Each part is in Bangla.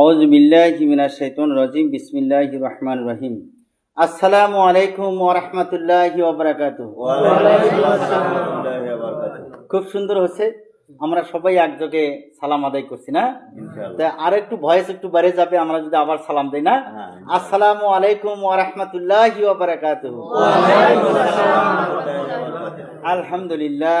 আউজ বিল্লাহি মিনাশ শাইতানির রাজিম বিসমিল্লাহির রহমানির রহিম। আসসালামু আলাইকুম ওয়া রাহমাতুল্লাহি ওয়া বারাকাতুহু। খুব সুন্দর হচ্ছে। আমরা সবাই একযোগে সালাম আদায় করছি না? তা আর একটু ভয়েস একটু বেড়ে যাবে আমরা যদি আবার সালাম দেই না? আসসালামু আলাইকুম ওয়া রাহমাতুল্লাহি ওয়া বারাকাতুহু। আলহামদুলিল্লাহ।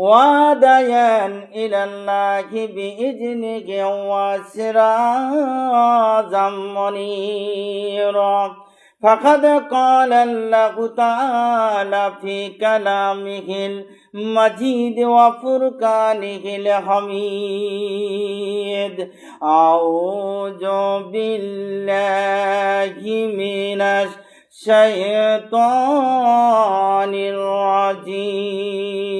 وديا إلى الله بإذنه وسراجا منيرا. فقد قال الله تعالى في كلامه المجيد وفرقانه الحميد. أعوذ بالله من الشيطان الرجيم.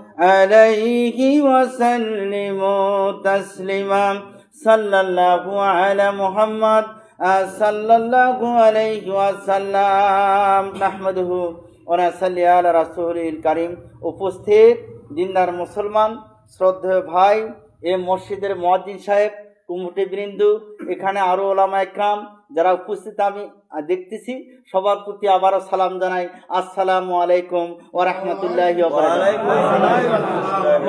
عليه وسلموا تسليما صلى الله على محمد صلى الله عليه وسلم نحمده ونصلي على رسوله الكريم উপস্থিত দিনদার মুসলমান শ্রদ্ধেয় ভাই এ মসজিদের মহাজিন সাহেব কুমুটি বৃন্দু এখানে আরো ওলামা একরাম যারা উপস্থিত আমি দেখতেছি সবার প্রতি আবারও সালাম জানাই। আসসালামু আলাইকুম ওয়া রাহমাতুল্লাহি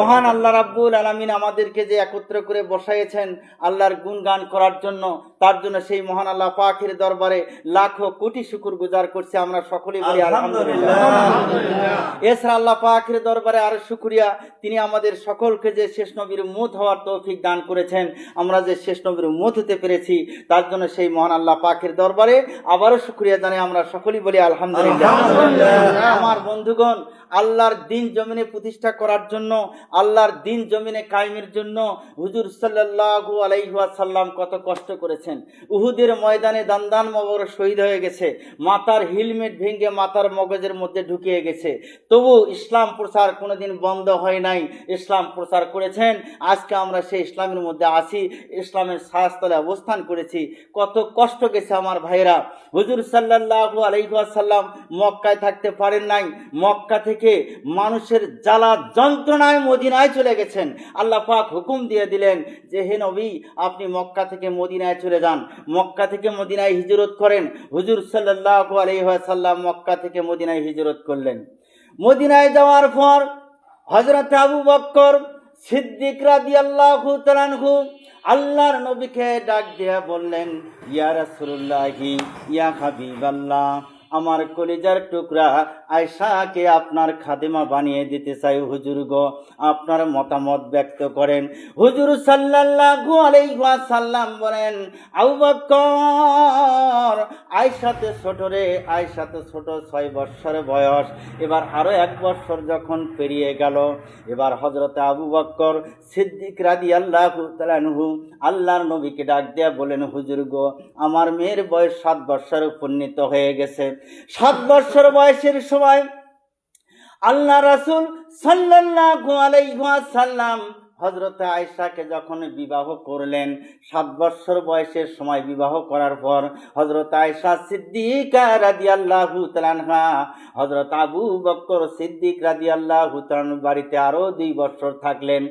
মহান আল্লাহ রাব্বুল আলামিন আমাদেরকে যে একত্র করে বসাইয়েছেন আল্লাহর গুণগান করার জন্য তার জন্য সেই মহান আল্লাহ পাকের দরবারে লাখো কোটি শুকুর গুজার করছি আমরা সকলেই বলি আলহামদুলিল্লাহ। এছাড়া আল্লাহ পাকের দরবারে আরও শুকরিয়া তিনি আমাদের সকলকে যে শেষ নবীর মুখ হওয়ার তৌফিক দান করেছেন আমরা যে শেষ নবীর মুখ হতে পেরেছি তার জন্য সেই মহান আল্লাহ পাকের দরবারে আবারও শুক্রিয়া জানাই। আমরা সকলেই বলি আলহামদুলিল্লাহ। আমার বন্ধুগণ আল্লাহর দিন জমিনে প্রতিষ্ঠা করার জন্য, আল্লাহর দিন জমিনে কায়েমের জন্য হুজুর সাল্লাল্লাহু আলাইহি সাল্লাম কত কষ্ট করেছেন। উহুদের ময়দানে দান্দান মগর শহীদ হয়ে গেছে। মাথার হেলমেট ভেঙে মাথার মগজের মধ্যে ঢুকিয়ে গেছে। তবু ইসলাম প্রচার কোনোদিন বন্ধ হয় নাই। ইসলাম প্রচার করেছেন। আজকে আমরা সেই ইসলামের মধ্যে আছি। ইসলামের সাহস্তলে অবস্থান করেছি। কত কষ্ট গেছে আমার ভাইরা হুজুর সাল্লাল্লাহু আলাইহি সাল্লাম মক্কায় থাকতে পারেন নাই। মক্কা থেকে মানুষের জ্বালা যন্ত্রণায় মদিনায় চলে গেছেন। আল্লাহ পাক হুকুম দিয়ে দিলেন যে, হে নবী, আপনি মক্কা থেকে মদিনায় চলে যান। মক্কা থেকে মদিনায় হিজরত করেন। হুজুর সাল্লাল্লাহু আলাইহি সাল্লাম মক্কা থেকে মদিনায় হিজরত করলেন। মদিনায় যাওয়ার পর হযরত আবু বক্কর সিদ্দিক রাদিয়াল্লাহু তাআলাহু আল্লাহর নবীকে ডাক দিয়া বললেন, ইয়া রাসূলুল্লাহি, ইয়া হাবিবাল্লাহ আমার কলিজার টুকরা আয়সাকে আপনার খাদেমা বানিয়ে দিতে চাই, হুজুর গো। আপনার মতামত ব্যক্ত করেন। হুজুর সাল্লাল্লাহু আলাইহি ওয়াসাল্লাম বলেন, আবু আয়সাতে ছোট রে আয়সাতে ছোট, ছয় বৎসর বয়স। এবার আরও এক বৎসর যখন পেরিয়ে গেল, এবার হজরতে আবু বক্কর সিদ্দিক রাদি আল্লাহ তালানহু আল্লাহর নবীকে ডাক দেয়া বলেন, হুজুর গো, আমার মেয়ের বয়স সাত বৎসর উপনীত হয়ে গেছে। সাত বৎসর বয়সের সময় আল্লাহ রাসুল সাল্লাহ ওয়াসাল্লাম হজরত আয়সাকে যখন বিবাহ করলেন, সাত বৎসর বয়সের সময় বিবাহ করার পর হজরত আয়সা সিদ্দিকা রাদি আল্লাহ তালানহা হজরত আবু বক্কর সিদ্দিক রাদি আল্লাহ বাড়িতে আরও দুই বৎসর থাকলেন।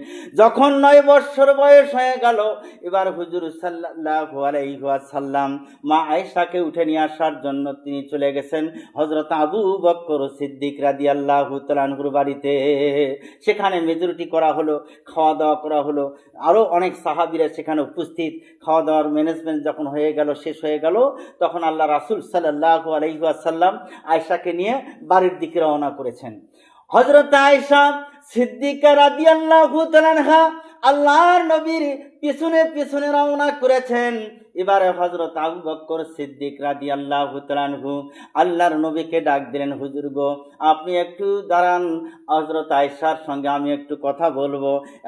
যখন নয় বৎসর বয়স হয়ে গেল, এবার হুজুর সাল্লাহ আলাইসাল্লাম মা আয়সাকে উঠে নিয়ে আসার জন্য তিনি চলে গেছেন হজরত আবু বক্কর সিদ্দিক রাদি আল্লাহ তালানহুর বাড়িতে। সেখানে মেজরিটি করা হলো খাওয়া দাওয়া করা হলো। আরও অনেক সাহাবিরা সেখানে উপস্থিত। খাওয়া দাওয়ার ম্যানেজমেন্ট যখন হয়ে গেল, শেষ হয়ে গেল, তখন আল্লাহ রাসুল সাল্লাহ আলহিহাসাল্লাম আয়সাকে নিয়ে বাড়ির দিকে রওনা করেছেন। হজরত আয়সা সিদ্দিকা রাদিয়াল্লাহ আল্লাহ আল্লাহর নবীর পিছনে পিছনে রওনা করেছেন। এবারে হজরত আবু বক্কর সিদ্দিক রাদি আল্লাহ হুতরানহু আল্লাহর নবীকে ডাক দিলেন, হুজুর গো, আপনি একটু দাঁড়ান। হজরত আয়সার সঙ্গে আমি একটু কথা বলব।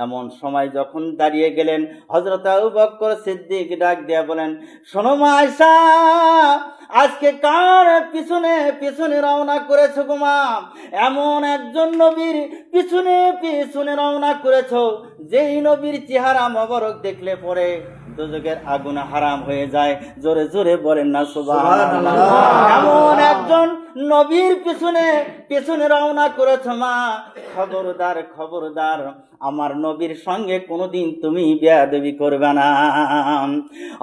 এমন সময় যখন দাঁড়িয়ে গেলেন হজরত আবু বক্কর সিদ্দিক ডাক দিয়ে বলেন, শোনো মা আয়সা আজকে কার পিছনে পিছনে রওনা করেছ গো মা? এমন একজন নবীর পিছনে পিছনে রওনা করেছ, যেই নবীর চেহারা মবরক দেখলে পরে দুযোগের আগুন হারাম হয়ে যায়। জোরে জোরে বলেন না সুবহানাল্লাহ। এমন একজন নবীর পিছনে পিছনে রওনা করেছ মা। খবরদার খবরদার, আমার নবীর সঙ্গে কোনোদিন তুমি বেয়াদবি করবে না।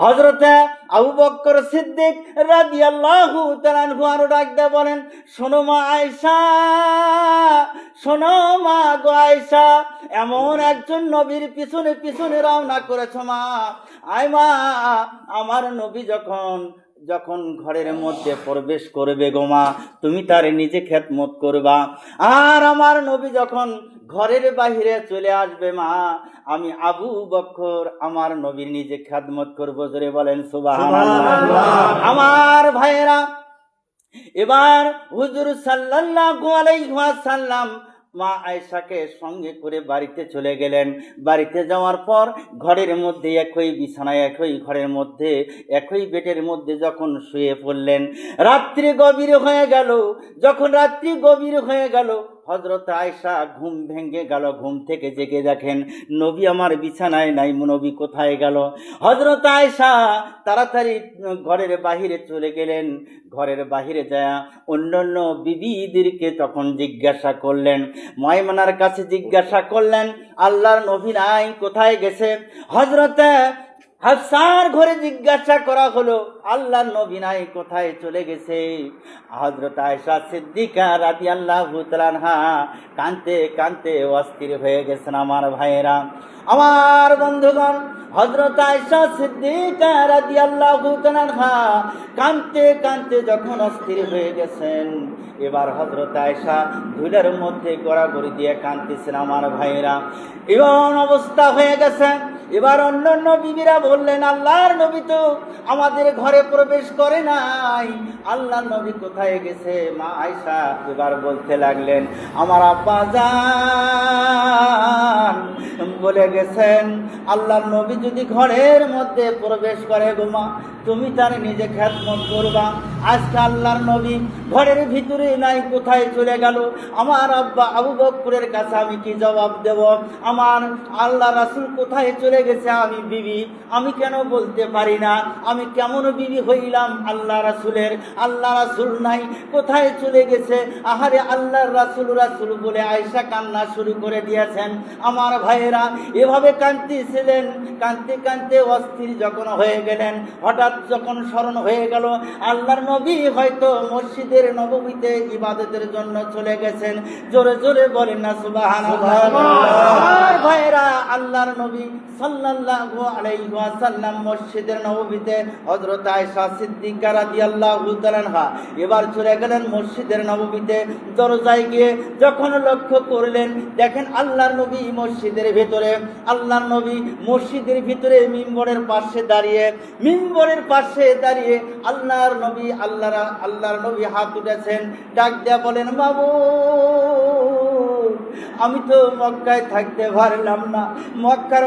হজরতে আবু বক্কর সিদ্দিক রাদিয়াল্লাহু তাআলা আরও ডাক দিয়ে বলেন, শোনো মা আয়সা শোনো মা গো আয়সা এমন একজন নবীর পিছনে পিছনে রওনা করেছ মা। আয় মা, আমার নবী যখন যখন ঘরের মধ্যে প্রবেশ করবে গোমা তুমি তার নিজে খেদমত করবা। আর আমার নবী যখন ঘরের বাহিরে চলে আসবে মা আমি আবু বক্ষর আমার নবীর নিজে খেদমত করব জোরে বলেন সুবাহ আমার ভাইয়েরা এবার হুজুর সাল্লাল্লাহু আলাইহি ওয়াসাল্লাম মা আয়সাকে সঙ্গে করে বাড়িতে চলে গেলেন। বাড়িতে যাওয়ার পর ঘরের মধ্যে একই বিছানায়, একই ঘরের মধ্যে, একই বেটের মধ্যে যখন শুয়ে পড়লেন, রাত্রি গভীর হয়ে গেল। যখন রাত্রি গভীর হয়ে গেল হজরত আয়সা ঘুম ভেঙে গেল, ঘুম থেকে জেগে দেখেন, নবী আমার বিছানায় নাই নবী কোথায় গেল? হজরত আয়সা তাড়াতাড়ি ঘরের বাহিরে চলে গেলেন। ঘরের বাহিরে যায় অন্যান্য বিবিদেরকে তখন জিজ্ঞাসা করলেন ময়মনার কাছে জিজ্ঞাসা করলেন, আল্লাহর নবী নাই, কোথায় গেছে? হজরতে হাফসার ঘরে জিজ্ঞাসা করা হলো, আল্লাহর নবী নাই, কোথায় চলে গেছে? হজরত আয়সা সিদ্দিকা রাতি আল্লাহ হা কানতে কানতে অস্থির হয়ে গেছেন আমার ভাইয়েরা। আমার বন্ধুগণ হজরত আয়সা সিদ্দিকা রাতি আল্লাহ হা কানতে কানতে যখন অস্থির হয়ে গেছেন, এবার হজরত আয়সা ধুলের মধ্যে গড়াগড়ি দিয়ে কানতেছেন আমার ভাইয়েরা। এমন অবস্থা হয়ে গেছে এবার অন্য অন্য বিবিরা বললেন, আল্লাহর নবী তো আমাদের ঘরে প্রবেশ করে নাই। আল্লাহর নবী কোথায় গেছে? মা আয়সা এবার বলতে লাগলেন, আমার আব্বা যান বলে গেছেন, আল্লাহর নবী যদি ঘরের মধ্যে প্রবেশ করে গোমা তুমি তার নিজে খ্যাতমত করবা। আজকে আল্লাহর নবী ঘরের ভিতরে নাই, কোথায় চলে গেল? আমার আব্বা আবু বকরের কাছে আমি কি জবাব দেব? আমার আল্লাহ রাসুল কোথায় চলে গেছে আমি বিবি? আমি কেন বলতে পারি না? আমি কেমন বিবি হইলাম আল্লাহ রাসুলের? আল্লাহ রাসুল নাই, কোথায় চলে গেছে? আহারে আল্লাহর রাসুল রাসুল বলে আয়সা কান্না শুরু করে দিয়েছেন। আমার ভাইয়েরা এভাবে কাঁদতেছিলেন, কাঁদতে কাঁদতে অস্থির যখন হয়ে গেলেন, হঠাৎ যখন স্মরণ হয়ে গেল, আল্লাহর নবী হয়তো মসজিদের নবমীতে ইবাদতের জন্য চলে গেছেন। জোরে জোরে বলেন না সুবাহান ভাইরা আল্লাহর নবী সাল্লাল্লাহু আলাইহি ওয়াসাল্লাম মসজিদের নববীতে হযরত আয়েশা সিদ্দিকা রাদিয়াল্লাহু তাআলা এবার চলে গেলেন মসজিদের নববীতে দরজায় গিয়ে যখন লক্ষ্য করলেন দেখেন আল্লাহর নবী মসজিদের ভিতরে আল্লাহর নবী মসজিদের ভিতরে মিম্বরের পাশে দাঁড়িয়ে মিম্বরের পাশে দাঁড়িয়ে আল্লাহর নবী আল্লাহর আল্লাহর নবী হাত উঠেছেন, ডাক দেয়া বলেন, বাবু, আমি তো মক্কায় থাকতে পারলাম না। মক্কার